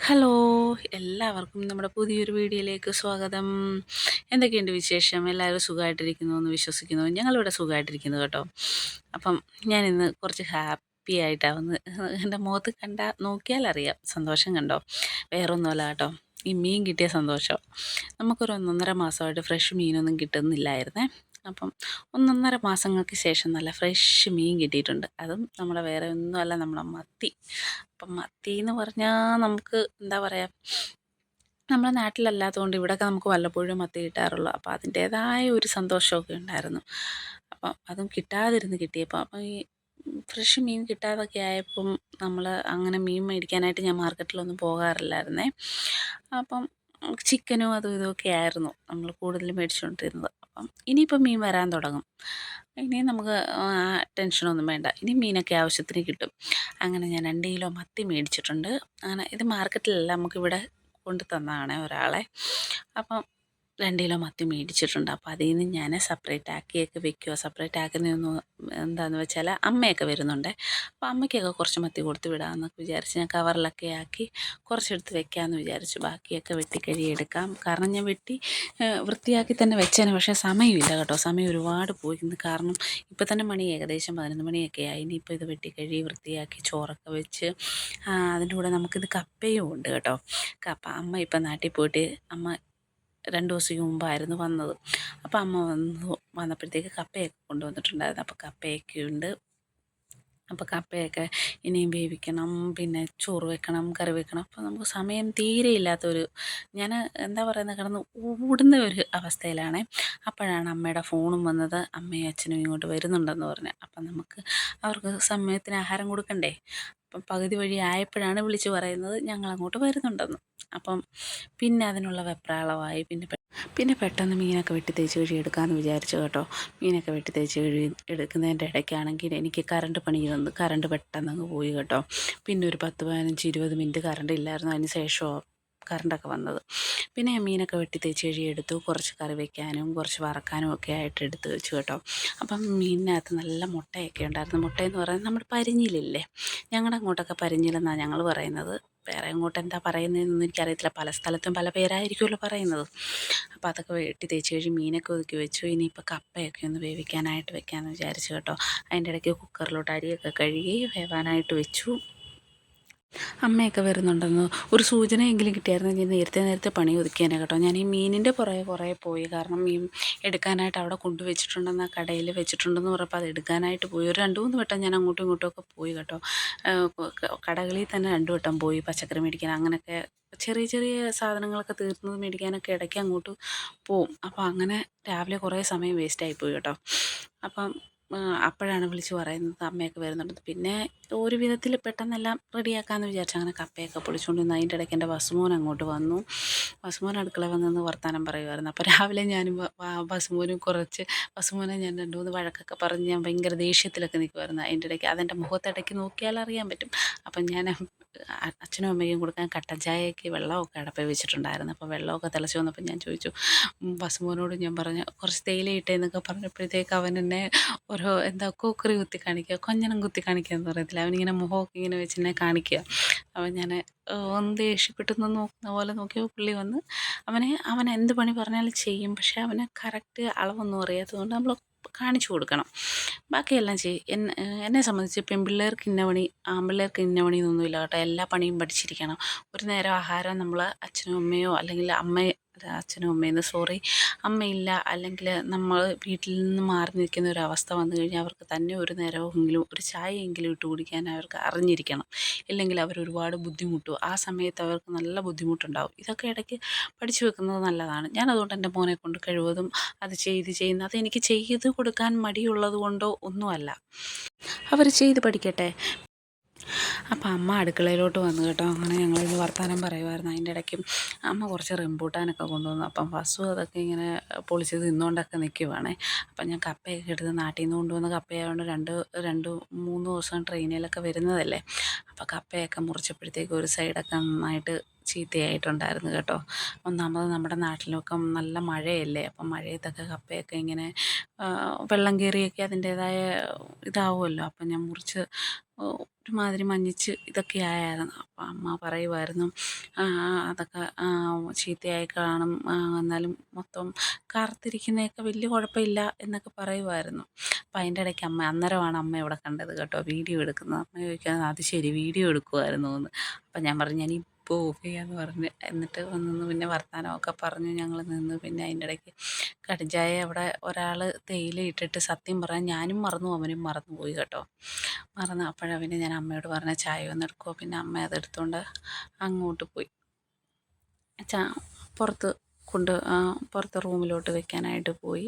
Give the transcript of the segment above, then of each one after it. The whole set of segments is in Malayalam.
ഹലോ എല്ലാവർക്കും നമ്മുടെ പുതിയൊരു വീഡിയോയിലേക്ക് സ്വാഗതം. എന്തൊക്കെയുണ്ട് വിശേഷം? എല്ലാവരും സുഖമായിട്ടിരിക്കുന്നു എന്ന് വിശ്വസിക്കുന്നു. ഞങ്ങളിവിടെ സുഖമായിട്ടിരിക്കുന്നു കേട്ടോ. അപ്പം ഞാനിന്ന് കുറച്ച് ഹാപ്പി ആയിട്ടാവുന്ന. എന്റെ മുഖത്ത് കണ്ട നോക്കിയാലറിയാം. സന്തോഷം കണ്ടോ? വേറൊന്നുമല്ല കേട്ടോ. ഈ മീൻ കിട്ടിയ സന്തോഷം. നമുക്കൊരു ഒന്നൊന്നര മാസമായിട്ട് ഫ്രഷ് മീനൊന്നും കിട്ടുന്നില്ലായിരുന്നേ. അപ്പം ഒന്നൊന്നര മാസങ്ങൾക്ക് ശേഷം നല്ല ഫ്രഷ് മീൻ കിട്ടിയിട്ടുണ്ട്. അതും നമ്മുടെ വേറെ ഒന്നുമല്ല നമ്മളെ മത്തി. അപ്പം മത്തി എന്ന് പറഞ്ഞാൽ നമുക്ക് എന്താ പറയുക നമ്മുടെ നാട്ടിലല്ലാത്തതുകൊണ്ട് ഇവിടെയൊക്കെ നമുക്ക് വല്ലപ്പോഴും മത്തി കിട്ടാറുള്ളൂ. അപ്പോൾ അതിന്റേതായ ഒരു സന്തോഷമൊക്കെ ഉണ്ടായിരുന്നു. അപ്പം അതും കിട്ടാതിരുന്ന് കിട്ടിയപ്പോൾ അപ്പം ഈ ഫ്രഷ് മീൻ കിട്ടാതൊക്കെ ആയപ്പം നമ്മൾ അങ്ങനെ മീൻ മേടിക്കാനായിട്ട് ഞാൻ മാർക്കറ്റിലൊന്നും പോകാറില്ലായിരുന്നേ. അപ്പം ചിക്കനും അതും ഇതുമൊക്കെ ആയിരുന്നു നമ്മൾ കൂടുതലും മേടിച്ചുകൊണ്ടിരുന്നത്. അപ്പം ഇനിയിപ്പം മീൻ വരാൻ തുടങ്ങും. ഇനി നമുക്ക് ടെൻഷനൊന്നും വേണ്ട. ഇനി മീനൊക്കെ ആവശ്യത്തിന് കിട്ടും. അങ്ങനെ ഞാൻ രണ്ട് കിലോ മത്തി മേടിച്ചിട്ടുണ്ട്. അങ്ങനെ ഇത് മാർക്കറ്റിലല്ല നമുക്കിവിടെ കൊണ്ടു തന്നതാണ് ഒരാളെ. അപ്പം രണ്ട് കിലോ മത്തി മേടിച്ചിട്ടുണ്ട്. അപ്പോൾ അതിൽ നിന്ന് ഞാൻ സെപ്പറേറ്റ് ആക്കിയൊക്കെ വെക്കുക സെപ്പറേറ്റ് ആക്കുന്നതൊന്നും എന്താണെന്ന് വെച്ചാൽ അമ്മയൊക്കെ വരുന്നുണ്ട്. അപ്പോൾ അമ്മയ്ക്കൊക്കെ കുറച്ച് മത്തി കൊടുത്ത് വിടാമെന്നൊക്കെ വിചാരിച്ച് ഞാൻ കവറിലൊക്കെ ആക്കി കുറച്ചെടുത്ത് വെക്കാമെന്ന് വിചാരിച്ചു ബാക്കിയൊക്കെ വെട്ടി എടുക്കാം കാരണം ഞാൻ വെട്ടി വൃത്തിയാക്കി തന്നെ വെച്ചേനെ. പക്ഷേ സമയമില്ല കേട്ടോ. സമയം ഒരുപാട് പോയി. കാരണം ഇപ്പോൾ തന്നെ മണി ഏകദേശം പതിനൊന്ന് മണിയൊക്കെ ആയി. ഇനിയിപ്പോൾ ഇത് വെട്ടി കഴുകി വൃത്തിയാക്കി ചോറൊക്കെ വെച്ച് അതിന്റെ കൂടെ നമുക്കിത് കപ്പയും ഉണ്ട് കേട്ടോ. കപ്പ അമ്മ ഇപ്പം നാട്ടിൽ പോയിട്ട് അമ്മ രണ്ട് ദിവസം മുമ്പായിരുന്നു വന്നത്. അപ്പോൾ അമ്മ വന്നു വന്നപ്പോഴത്തേക്ക് കപ്പയൊക്കെ കൊണ്ടുവന്നിട്ടുണ്ടായിരുന്നു. അപ്പോൾ കപ്പയൊക്കെ ഉണ്ട്. അപ്പോൾ കപ്പയൊക്കെ ഇനിയും വേവിക്കണം പിന്നെ ചോറ് വെക്കണം കറി വെക്കണം. അപ്പോൾ നമുക്ക് സമയം തീരെ ഇല്ലാത്തൊരു ഞാൻ എന്താ പറയുന്നത് കിടന്ന് ഓടുന്ന ഒരു അവസ്ഥയിലാണ്. അപ്പോഴാണ് അമ്മയുടെ ഫോണും വന്നത്. അമ്മയും അച്ഛനും ഇങ്ങോട്ട് വരുന്നുണ്ടെന്ന് പറഞ്ഞു. അപ്പം നമുക്ക് അവർക്ക് സമയത്തിന് ആഹാരം കൊടുക്കണ്ടേ? അപ്പം പകുതി വഴി ആയപ്പോഴാണ് വിളിച്ച് പറയുന്നത് ഞങ്ങൾ അങ്ങോട്ട് വരുന്നുണ്ടെന്ന്. അപ്പം പിന്നെ അതിനുള്ള വെപ്രാളമായി. പിന്നെ പിന്നെ പെട്ടെന്ന് മീനൊക്കെ വെട്ടി തേച്ച് കഴുകി എടുക്കാമെന്ന് വിചാരിച്ചു കേട്ടോ. മീനൊക്കെ വെട്ടി തേച്ച് കഴുകി എടുക്കുന്നതിന്റെ ഇടയ്ക്കാണെങ്കിൽ എനിക്ക് കറണ്ട് പണി തന്നു കറണ്ട് പെട്ടെന്ന് അങ്ങ് പോയി കേട്ടോ. പിന്നെ ഒരു പത്ത് പതിനഞ്ച് ഇരുപത് മിനിറ്റ് കറണ്ട് ഇല്ലായിരുന്നു. അതിന് ശേഷമോ കറണ്ടൊക്കെ വന്നത്. പിന്നെ മീനൊക്കെ വെട്ടി തേച്ച് കഴുകിയെടുത്തു. കുറച്ച് കറി വയ്ക്കാനും കുറച്ച് വറക്കാനും ഒക്കെ ആയിട്ട് എടുത്ത് വെച്ചു കേട്ടോ. അപ്പം മീനിനകത്ത് നല്ല മുട്ടയൊക്കെ ഉണ്ടായിരുന്നു. മുട്ടയെന്ന് പറയുന്നത് നമ്മുടെ പരിഞ്ഞിലില്ലേ? ഞങ്ങളുടെ അങ്ങോട്ടൊക്കെ പരിഞ്ഞിലെന്നാണ് ഞങ്ങൾ പറയുന്നത്. വേറെ അങ്ങോട്ട് എന്താ പറയുന്നതെന്നൊന്നും എനിക്കറിയത്തില്ല. പല സ്ഥലത്തും പല പേരായിരിക്കുമല്ലോ പറയുന്നത്. അപ്പോൾ അതൊക്കെ വെട്ടി തേച്ച് കഴിഞ്ഞ് മീനൊക്കെ ഒതുക്കി വെച്ചു. ഇനിയിപ്പോൾ കപ്പയൊക്കെ ഒന്ന് വേവിക്കാനായിട്ട് വെക്കാമെന്ന് വിചാരിച്ചു കേട്ടോ. അതിന്റെ ഇടയ്ക്ക് കുക്കറിലോട്ട് അരിയൊക്കെ കഴുകി വേവാനായിട്ട് വെച്ചു. അമ്മയൊക്കെ വരുന്നുണ്ടെന്ന് ഒരു സൂചനയെങ്കിലും കിട്ടിയായിരുന്നു ഞാൻ നേരത്തെ നേരത്തെ പണി ഒതുക്കിയാനെ കേട്ടോ. ഞാൻ ഈ മീനിന്റെ പുറകെ കുറേ പോയി. കാരണം മീൻ എടുക്കാനായിട്ട് അവിടെ കൊണ്ടുവച്ചിട്ടുണ്ടെന്ന് ആ കടയിൽ വെച്ചിട്ടുണ്ടെന്ന് പറഞ്ഞപ്പോൾ അത് എടുക്കാനായിട്ട് പോയി. ഒരു രണ്ട് മൂന്ന് വട്ടം ഞാൻ അങ്ങോട്ടും ഇങ്ങോട്ടും ഒക്കെ പോയി കേട്ടോ. കടകളിൽ തന്നെ രണ്ട് വട്ടം പോയി പച്ചക്കറി മേടിക്കാൻ. അങ്ങനെയൊക്കെ ചെറിയ ചെറിയ സാധനങ്ങളൊക്കെ തീർന്നത് മേടിക്കാനൊക്കെ ഇടയ്ക്ക് അങ്ങോട്ട് പോവും. അപ്പോൾ അങ്ങനെ രാവിലെ കുറേ സമയം വേസ്റ്റായി പോയി കേട്ടോ. അപ്പം അപ്പോഴാണ് വിളിച്ച് പറയുന്നത് അമ്മയൊക്കെ വരുന്നുണ്ട് പിന്നെ ഒരു വിധത്തിൽ പെട്ടെന്നെല്ലാം റെഡിയാക്കാമെന്ന് വിചാരിച്ചു അങ്ങനെ കപ്പയൊക്കെ പൊളിച്ചുകൊണ്ട് നിന്ന് അതിന്റെ ഇടയ്ക്ക് എന്റെ വസുമോൻ അങ്ങോട്ട് വന്നു. വസുമോൻ അടുക്കള വന്നെന്ന് വർത്തമാനം പറയുമായിരുന്നു. അപ്പോൾ രാവിലെ ഞാനും വസുമോനും കുറച്ച് വസുമോനെ ഞാൻ രണ്ട് മൂന്ന് വഴക്കൊക്കെ പറഞ്ഞ് ഞാൻ ഭയങ്കര ദേഷ്യത്തിലൊക്കെ നിൽക്കുമായിരുന്നു അതിന്റെ ഇടയ്ക്ക്. അതെന്റെ മുഖത്തിടയ്ക്ക് നോക്കിയാൽ അറിയാൻ പറ്റും. അപ്പം ഞാൻ അച്ഛനും അമ്മയ്ക്കും കൊടുക്കാൻ കട്ടൻ ചായയ്ക്ക് വെള്ളമൊക്കെ അടപ്പിൽ വെച്ചിട്ടുണ്ടായിരുന്നു. അപ്പോൾ വെള്ളമൊക്കെ തിളച്ച് വന്നപ്പോൾ ഞാൻ ചോദിച്ചു വസുമോനോട് ഞാൻ പറഞ്ഞു കുറച്ച് തേയില ഇട്ടേന്നൊക്കെ പറഞ്ഞപ്പോഴത്തേക്ക് അവൻ എന്നെ ഓരോ എന്താ കൂക്കറി കുത്തി കാണിക്കുക കൊഞ്ഞനം കുത്തി കാണിക്കുക എന്ന് പറയത്തില്ല? അവനിങ്ങനെ മുഖമൊക്കെ ഇങ്ങനെ വെച്ച് എന്നെ കാണിക്കുക. അവൻ ഞാൻ ഒന്ന് ദേഷ്യപ്പെട്ടെന്ന് നോക്കുന്ന പോലെ നോക്കിയപ്പോൾ പുള്ളി വന്ന് അവനെ അവൻ എന്ത് പണി പറഞ്ഞാലും ചെയ്യും പക്ഷേ അവന് കറക്റ്റ് അളവൊന്നും അറിയാത്തതുകൊണ്ട് നമ്മൾ കാണിച്ചു കൊടുക്കണം. ബാക്കിയെല്ലാം ചെയ്യും എന്നെ എന്നെ സംബന്ധിച്ച് പെൺപിള്ളേർക്ക് ഇന്ന പണി ആൺപിള്ളേർക്ക് ഇന്ന പണി എന്നൊന്നുമില്ല കേട്ടോ. എല്ലാ പണിയും പഠിച്ചിരിക്കണം. ഒരു നേരം ആഹാരം നമ്മൾ അച്ഛനും അമ്മയോ അല്ലെങ്കിൽ അമ്മ അച്ഛനും അമ്മയെന്ന് സോറി അമ്മയില്ല. അല്ലെങ്കിൽ നമ്മൾ വീട്ടിൽ നിന്ന് മാറി നിൽക്കുന്ന ഒരു അവസ്ഥ വന്നു കഴിഞ്ഞാൽ അവർക്ക് തന്നെ ഒരു നേരമെങ്കിലും ഒരു ചായയെങ്കിലും ഇട്ട് കുടിക്കാൻ അവർക്ക് അറിഞ്ഞിരിക്കണം. ഇല്ലെങ്കിൽ അവർ ഒരുപാട് ബുദ്ധിമുട്ടും. ആ സമയത്ത് അവർക്ക് നല്ല ബുദ്ധിമുട്ടുണ്ടാവും. ഇതൊക്കെ ഇടയ്ക്ക് പഠിച്ചു വെക്കുന്നത് നല്ലതാണ്. ഞാൻ അതുകൊണ്ട് എന്റെ മോനെ കൊണ്ട് കഴിവതും അത് ചെയ്ത് ചെയ്യുന്ന. അത് എനിക്ക് ചെയ്ത് കൊടുക്കാൻ മടിയുള്ളത് കൊണ്ടോ ഒന്നുമല്ല. അവർ ചെയ്ത് പഠിക്കട്ടെ. അപ്പോൾ അമ്മ അടുക്കളയിലോട്ട് വന്നു കേട്ടോ. അങ്ങനെ ഞങ്ങളിന്ന് വർത്തമാനം പറയുമായിരുന്നു. അതിന്റെ ഇടയ്ക്ക് അമ്മ കുറച്ച് റിംബൂട്ടാനൊക്കെ കൊണ്ടുവന്നു. അപ്പം വസു അതൊക്കെ ഇങ്ങനെ പൊളിച്ച് തിന്നുകൊണ്ടൊക്കെ നിൽക്കുവാണേ. അപ്പം ഞാൻ കപ്പയൊക്കെ എടുത്ത് നാട്ടിൽ നിന്ന് കൊണ്ടുവന്ന കപ്പയായതുകൊണ്ട് രണ്ട് രണ്ട് മൂന്ന് ദിവസം ട്രെയിനിലൊക്കെ വരുന്നതല്ലേ. അപ്പോൾ കപ്പയൊക്കെ മുറിച്ചപ്പോഴത്തേക്ക് ഒരു സൈഡൊക്കെ നന്നായിട്ട് ചീത്തയായിട്ടുണ്ടായിരുന്നു കേട്ടോ. ഒന്നാമത് നമ്മുടെ നാട്ടിലൊക്കെ നല്ല മഴയല്ലേ. അപ്പം മഴയത്തൊക്കെ കപ്പയൊക്കെ ഇങ്ങനെ വെള്ളം കയറിയൊക്കെ അതിന്റേതായ ഇതാവുമല്ലോ. അപ്പം ഞാൻ മുറിച്ച് ഒരുമാതിരി മഞ്ഞിച്ച് ഇതൊക്കെ ആയിരുന്നു അപ്പം അമ്മ പറയുമായിരുന്നു അതൊക്കെ ചീത്തയായി കാണും. എന്നാലും മൊത്തം കറുത്തിരിക്കുന്നതൊക്കെ വലിയ കുഴപ്പമില്ല എന്നൊക്കെ പറയുമായിരുന്നു അപ്പം അതിന്റെ ഇടയ്ക്ക് അമ്മ അന്നേരമാണ് അമ്മ ഇവിടെ കണ്ടത് കേട്ടോ വീഡിയോ എടുക്കുന്നത്. അമ്മ ചോദിക്കുന്നത് അത് ശരി വീഡിയോ എടുക്കുമായിരുന്നു എന്ന്. അപ്പം ഞാൻ പറഞ്ഞു ഞാൻ ഇപ്പോൾ ചെയ്യാന്ന് പറഞ്ഞ്. എന്നിട്ട് വന്നു പിന്നെ വർത്തമാനമൊക്കെ പറഞ്ഞു. ഞങ്ങൾ നിന്ന് പിന്നെ അതിന്റെ ഇടയ്ക്ക് കടിഞ്ചായ അവിടെ ഒരാൾ തേയില ഇട്ടിട്ട് സത്യം പറയാൻ ഞാനും മറന്നു അവനും മറന്നു പോയി കേട്ടോ. മറന്ന് അപ്പോഴാണ് പിന്നെ ഞാൻ അമ്മയോട് പറഞ്ഞ ചായ ഒന്ന് എടുക്കുമോ പിന്നെ അമ്മ അതെടുത്തുകൊണ്ട് അങ്ങോട്ട് പോയി. ചാ പുറത്ത് കൊണ്ട് പുറത്ത് റൂമിലോട്ട് വെക്കാനായിട്ട് പോയി.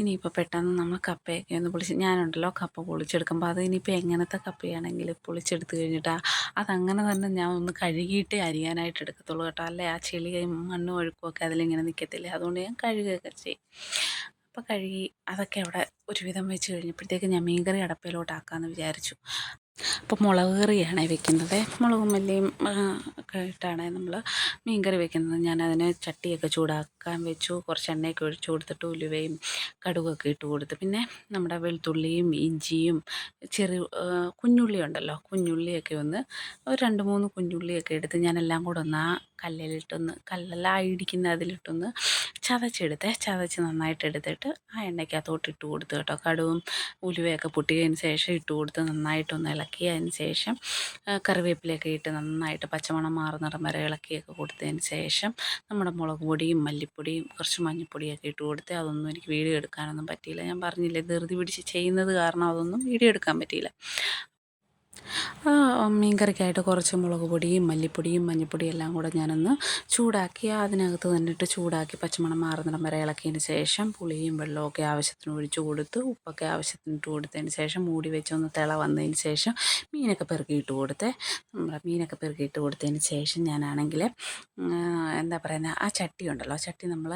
ഇനിയിപ്പോൾ പെട്ടെന്ന് നമ്മൾ കപ്പയൊക്കെ ഒന്ന് പൊളിച്ച് ഞാനുണ്ടല്ലോ കപ്പ പൊളിച്ചെടുക്കുമ്പോൾ അത് ഇനിയിപ്പോൾ എങ്ങനത്തെ കപ്പയാണെങ്കിൽ പൊളിച്ചെടുത്ത് കഴിഞ്ഞിട്ട്? അതങ്ങനെ തന്നെ ഞാൻ ഒന്ന് കഴുകിയിട്ടേ അരിയാനായിട്ട് എടുക്കത്തുള്ളൂ കേട്ടോ. അല്ലേ? ആ ചെളിയും മണ്ണും ഒഴുക്കുമൊക്കെ അതിലിങ്ങനെ നിൽക്കത്തില്ലേ അതുകൊണ്ട് ഞാൻ കഴുകുകയൊക്കെ ചെയ്യും. അപ്പോൾ കഴുകി അതൊക്കെ അവിടെ ഒരുവിധം വെച്ച് കഴിഞ്ഞപ്പോഴത്തേക്ക് ഞാൻ മീൻകറി അടപ്പയിലോട്ടാക്കാമെന്ന് വിചാരിച്ചു. അപ്പോൾ മുളക് കറിയാണ് വെക്കുന്നത്. മുളകും മല്ലിയും ഒക്കെ ഇട്ടാണ് നമ്മൾ മീൻ കറി വെക്കുന്നത്. ഞാനതിന് ചട്ടിയൊക്കെ ചൂടാക്കാൻ വെച്ചു. കുറച്ച് എണ്ണയൊക്കെ ഒഴിച്ചു കൊടുത്തിട്ട് ഉലുവയും കടുകൊക്കെ ഇട്ട് കൊടുത്ത്. പിന്നെ നമ്മുടെ വെളുത്തുള്ളിയും ഇഞ്ചിയും ചെറിയ ആ, കുഞ്ഞുള്ളി ഉണ്ടല്ലോ കുഞ്ഞുള്ളിയൊക്കെ ഒന്ന് ഒരു രണ്ട് മൂന്ന് കുഞ്ഞുള്ളിയൊക്കെ എടുത്ത് ഞാനെല്ലാം കൂടെ ഒന്ന് ആ കല്ലിലിട്ടൊന്ന് കല്ലല്ല ഇടിക്കുന്ന അതിലിട്ടൊന്ന് ചതച്ചെടുത്തേ ചതച്ച് നന്നായിട്ട് എടുത്തിട്ട് ആ എണ്ണയ്ക്കകത്തോട്ട് ഇട്ട് കൊടുത്തു കേട്ടോ. കടുവും ഉലുവയൊക്കെ പൊട്ടിയതിന് ശേഷം ഇട്ട് കൊടുത്ത് നന്നായിട്ടൊന്ന് ഇളക്കി അതിന് ശേഷം കറിവേപ്പിലയൊക്കെ ഇട്ട് നന്നായിട്ട് പച്ചമണം മാറുന്നിടം വരെ ഇളക്കിയൊക്കെ കൊടുത്തതിന് ശേഷം നമ്മുടെ മുളക് പൊടിയും മല്ലിപ്പൊടിയും കുറച്ച് മഞ്ഞൾപ്പൊടിയൊക്കെ ഇട്ട് കൊടുത്ത് അതൊന്നും എനിക്ക് വീഡിയോ എടുക്കാനൊന്നും പറ്റിയില്ല. ഞാൻ പറഞ്ഞില്ലേ ധൃതി പിടിച്ച് ചെയ്യുന്നത് കാരണം അതൊന്നും വീഡിയോ എടുക്കാൻ പറ്റിയില്ല. ആ, കുറച്ച് മുളക് പൊടിയും മല്ലിപ്പൊടിയും മഞ്ഞൾപ്പൊടിയും എല്ലാം കൂടെ ഞാനൊന്ന് ചൂടാക്കി അതിനകത്ത് തന്നെ ഇട്ട് ചൂടാക്കി പച്ചമണം മാറുന്നിടം വരെ ഇളക്കിയതിന് ശേഷം പുളിയും വെള്ളമൊക്കെ ആവശ്യത്തിന് ഒഴിച്ച് കൊടുത്ത് ഉപ്പൊക്കെ ആവശ്യത്തിന് ഇട്ട് കൊടുത്തതിന് ശേഷം മൂടി വെച്ച് ഒന്ന് തിള വന്നതിന് ശേഷം മീനൊക്കെ പെറുക്കിയിട്ട് കൊടുത്ത്. നമ്മുടെ മീനൊക്കെ പെറുക്കിയിട്ട് കൊടുത്തതിന് ശേഷം ഞാനാണെങ്കിൽ എന്താ പറയുന്നത് ആ ചട്ടി ഉണ്ടല്ലോ ചട്ടി നമ്മൾ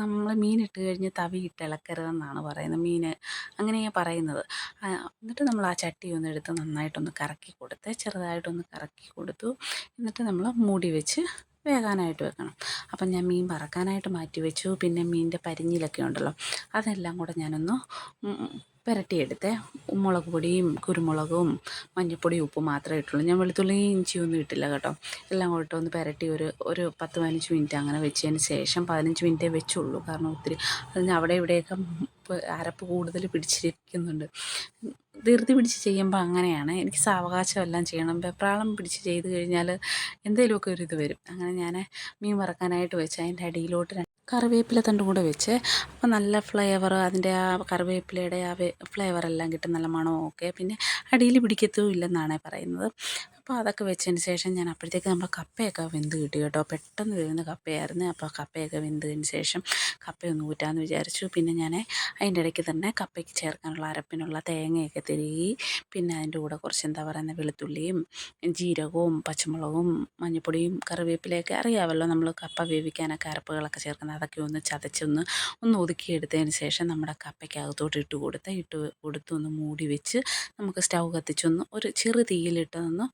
നമ്മൾ മീനിട്ട് കഴിഞ്ഞ് തവിയിട്ട് ഇളക്കരുതെന്നാണ് പറയുന്നത് മീൻ അങ്ങനെയാണ് പറയുന്നത്. എന്നിട്ട് നമ്മൾ ആ ചട്ടി ഒന്ന് എടുത്ത് നന്നായിട്ടൊന്ന് കറക്കി കൊടുത്ത് ചെറുതായിട്ടൊന്ന് കറക്കി കൊടുത്തു. എന്നിട്ട് നമ്മൾ മൂടി വെച്ച് വേകാനായിട്ട് വെക്കണം. അപ്പം ഞാൻ മീൻ വറക്കാനായിട്ട് മാറ്റി വെച്ചു. പിന്നെ മീനിന്റെ പരിഞ്ഞിലൊക്കെ ഉണ്ടല്ലോ അതെല്ലാം കൂടെ ഞാനൊന്ന് പുരട്ടിയെടുത്ത്. മുളക് പൊടിയും കുരുമുളകും മഞ്ഞൾപ്പൊടിയും ഉപ്പും മാത്രമേ ഇട്ടുള്ളൂ. ഞാൻ വെളുത്തുള്ളി ഇഞ്ചിയൊന്നും ഇട്ടില്ല കേട്ടോ. എല്ലാം കൂടെ ഒന്ന് പുരട്ടി ഒരു ഒരു പത്ത് പതിനഞ്ച് മിനിറ്റ് അങ്ങനെ വെച്ചതിന് ശേഷം പതിനഞ്ച് മിനിറ്റേ വെച്ചുള്ളൂ. കാരണം ഒത്തിരി അതിന് അവിടെ ഇവിടെയൊക്കെ അരപ്പ് കൂടുതൽ പിടിച്ചിരിക്കുന്നുണ്ട്. ധൃതി പിടിച്ച് ചെയ്യുമ്പോൾ അങ്ങനെയാണ്. എനിക്ക് സാവകാശം എല്ലാം ചെയ്യണം. വെപ്രാളം പിടിച്ച് ചെയ്ത് കഴിഞ്ഞാൽ എന്തെങ്കിലുമൊക്കെ ഒരു ഇത് വരും. അങ്ങനെ ഞാൻ മീൻ വറക്കാനായിട്ട് വെച്ച് അതിന്റെ അടിയിലോട്ട് കറിവേപ്പില തണ്ടും കൂടെ വെച്ച് അപ്പോൾ നല്ല ഫ്ലേവർ അതിന്റെ ആ കറിവേപ്പിലയുടെ ആ ഫ്ലേവർ എല്ലാം കിട്ടും. നല്ല മണവും ഒക്കെ. പിന്നെ അടിയിൽ പിടിക്കത്തും ഇല്ലെന്നാണ് പറയുന്നത്. അപ്പോൾ അതൊക്കെ വെച്ചതിന് ശേഷം ഞാൻ അപ്പോഴത്തേക്ക് നമ്മുടെ കപ്പയൊക്കെ വെന്ത് കിട്ടി കേട്ടോ. പെട്ടെന്ന് വേവുന്ന കപ്പയായിരുന്നു. അപ്പോൾ കപ്പയൊക്കെ വെന്തതിന് ശേഷം കപ്പയൊന്ന് ഊറ്റാമെന്ന് വിചാരിച്ചു. പിന്നെ ഞാൻ അതിന്റെ ഇടയ്ക്ക് തന്നെ കപ്പയ്ക്ക് ചേർക്കാനുള്ള അരപ്പിനുള്ള തേങ്ങയൊക്കെ തിരുകി പിന്നെ അതിന്റെ കൂടെ കുറച്ച് എന്താ പറയുന്നത് വെളുത്തുള്ളിയും ജീരകവും പച്ചമുളകും മഞ്ഞൾപ്പൊടിയും കറിവേപ്പിലയൊക്കെ അറിയാമല്ലോ നമ്മൾ കപ്പ വേവിക്കാനൊക്കെ അരപ്പുകളൊക്കെ ചേർക്കുന്നത് അതൊക്കെ ഒന്ന് ചതച്ചൊന്ന് ഒന്ന് ഒതുക്കിയെടുത്തതിന് ശേഷം നമ്മുടെ കപ്പയ്ക്കകത്തോട്ട് ഇട്ട് കൊടുത്ത് ഇട്ട് കൊടുത്ത് ഒന്ന് മൂടി വെച്ച് നമുക്ക് സ്റ്റൗ കത്തിച്ചൊന്ന് ഒരു ചെറു തീയിലിട്ടൊന്ന്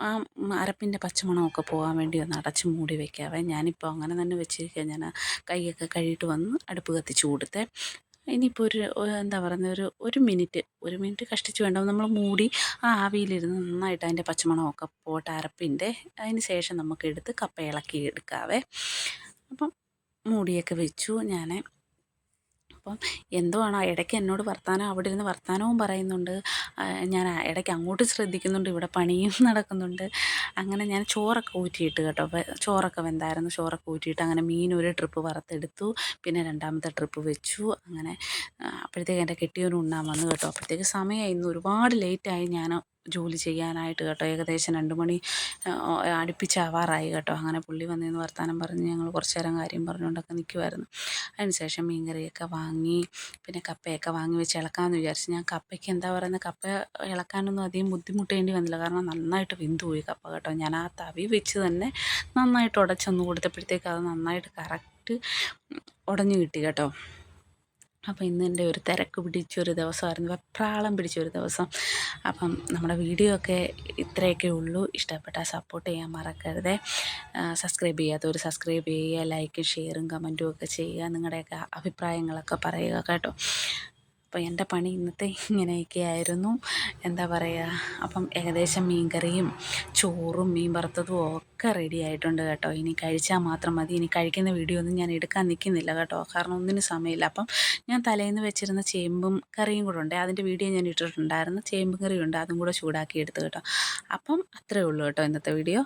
ആ- അരപ്പിന്റെ പച്ചമണമൊക്കെ പോകാൻ വേണ്ടി ഒന്ന് അടച്ച് മൂടി വെക്കാവേ. ഞാനിപ്പോൾ അങ്ങനെ തന്നെ വെച്ചിരിക്കുക ഞാൻ കൈയൊക്കെ കഴുകിയിട്ട് വന്ന് അടുപ്പ് കത്തിച്ച് കൊടുത്തേ. ഇനിയിപ്പോൾ ഒരു എന്താ പറയുന്നത് ഒരു ഒരു മിനിറ്റ് ഒരു മിനിറ്റ് കഷ്ടിച്ച് വേണ്ട. നമ്മൾ മൂടി ആ ആവിയിലിരുന്ന് നന്നായിട്ട് അതിന്റെ പച്ചമണമൊക്കെ പോട്ട് അരപ്പിന്റെ അതിന് ശേഷം നമുക്ക് എടുത്ത് കപ്പ ഇളക്കി എടുക്കാവേ. അപ്പം മൂടിയൊക്കെ വെച്ചു. ഞാൻ അപ്പം എന്തുവാണോ? ഇടയ്ക്ക് എന്നോട് വർത്താനം അവിടെ ഇരുന്ന് വർത്താനവും പറയുന്നുണ്ട്. ഞാൻ ഇടയ്ക്ക് അങ്ങോട്ട് ശ്രദ്ധിക്കുന്നുണ്ട് ഇവിടെ പണിയും നടക്കുന്നുണ്ട്. അങ്ങനെ ഞാൻ ചോറൊക്കെ ഊറ്റിയിട്ട് കേട്ടോ. ചോറൊക്കെ വെന്തായിരുന്നു. ചോറൊക്കെ ഊറ്റിയിട്ട് അങ്ങനെ മീൻ ഒരു ട്രിപ്പ് വറുത്തെടുത്തു. പിന്നെ രണ്ടാമത്തെ ട്രിപ്പ് വെച്ചു. അങ്ങനെ അപ്പോഴത്തേക്ക് എന്റെ കെട്ടിയവനും ഉണ്ണാൻ വന്നു കേട്ടോ. അപ്പോഴത്തേക്ക് സമയമായി. ഇന്ന് ഒരുപാട് ലേറ്റായി ഞാൻ ജോലി ചെയ്യാനായിട്ട് കേട്ടോ. ഏകദേശം രണ്ട് മണി അടുപ്പിച്ചാവാറായി കേട്ടോ. അങ്ങനെ പുള്ളി വന്നിരുന്ന് വർത്താനം പറഞ്ഞ് ഞങ്ങൾ കുറച്ച് നേരം കാര്യം പറഞ്ഞുകൊണ്ടൊക്കെ നിൽക്കുമായിരുന്നു അതിനുശേഷം മീൻകറിയൊക്കെ വാങ്ങി പിന്നെ കപ്പയൊക്കെ വാങ്ങി വെച്ച് ഇളക്കാമെന്ന് വിചാരിച്ചു. ഞാൻ കപ്പയ്ക്ക് എന്താ പറയുന്നത് കപ്പ ഇളക്കാനൊന്നും അധികം ബുദ്ധിമുട്ടേണ്ടി വന്നില്ല. കാരണം നന്നായിട്ട് വിന്തു പോയി കപ്പ കേട്ടോ. ഞാൻ ആ തവി വെച്ച് തന്നെ നന്നായിട്ട് ഉടച്ചൊന്ന് കൊടുത്തപ്പോഴത്തേക്ക് അത് നന്നായിട്ട് കറക്റ്റ് ഉടഞ്ഞു കിട്ടി കേട്ടോ. അപ്പോൾ ഇന്ന് എന്റെ ഒരു തിരക്ക് പിടിച്ചൊരു ദിവസമായിരുന്നു. വെപ്രാളം പിടിച്ചൊരു ദിവസം. അപ്പം നമ്മുടെ വീഡിയോ ഒക്കെ ഇത്രയൊക്കെ ഉള്ളൂ. ഇഷ്ടപ്പെട്ടാൽ സപ്പോർട്ട് ചെയ്യാൻ മറക്കരുത്. സബ്സ്ക്രൈബ് ചെയ്യാത്തവർ സബ്സ്ക്രൈബ് ചെയ്യുക ലൈക്കും ഷെയറും കമന്റും ഒക്കെ ചെയ്യുക. നിങ്ങളുടെയൊക്കെ അഭിപ്രായങ്ങളൊക്കെ പറയുക കേട്ടോ. അപ്പോൾ എന്റെ പണി ഇന്നത്തെ ഇങ്ങനെയൊക്കെ ആയിരുന്നു. എന്താ പറയുക അപ്പം ഏകദേശം മീൻകറിയും ചോറും മീൻ വറുത്തതും ഒക്കെ റെഡി ആയിട്ടുണ്ട് കേട്ടോ. ഇനി കഴിച്ചാൽ മാത്രം മതി. ഇനി കഴിക്കുന്ന വീഡിയോ ഒന്നും ഞാൻ എടുക്കാൻ നിൽക്കുന്നില്ല കേട്ടോ. കാരണം ഒന്നിനും സമയമില്ല. അപ്പം ഞാൻ തലേന്ന് വെച്ചിരുന്ന ചേമ്പും കറിയും കൂടെ ഉണ്ട്. അതിന്റെ വീഡിയോ ഞാൻ ഇട്ടിട്ടുണ്ടായിരുന്നു. ചേമ്പും കറിയുണ്ട് അതും കൂടെ ചൂടാക്കി എടുത്ത് കേട്ടോ. അപ്പം അത്രേ ഉള്ളൂ കേട്ടോ ഇന്നത്തെ വീഡിയോ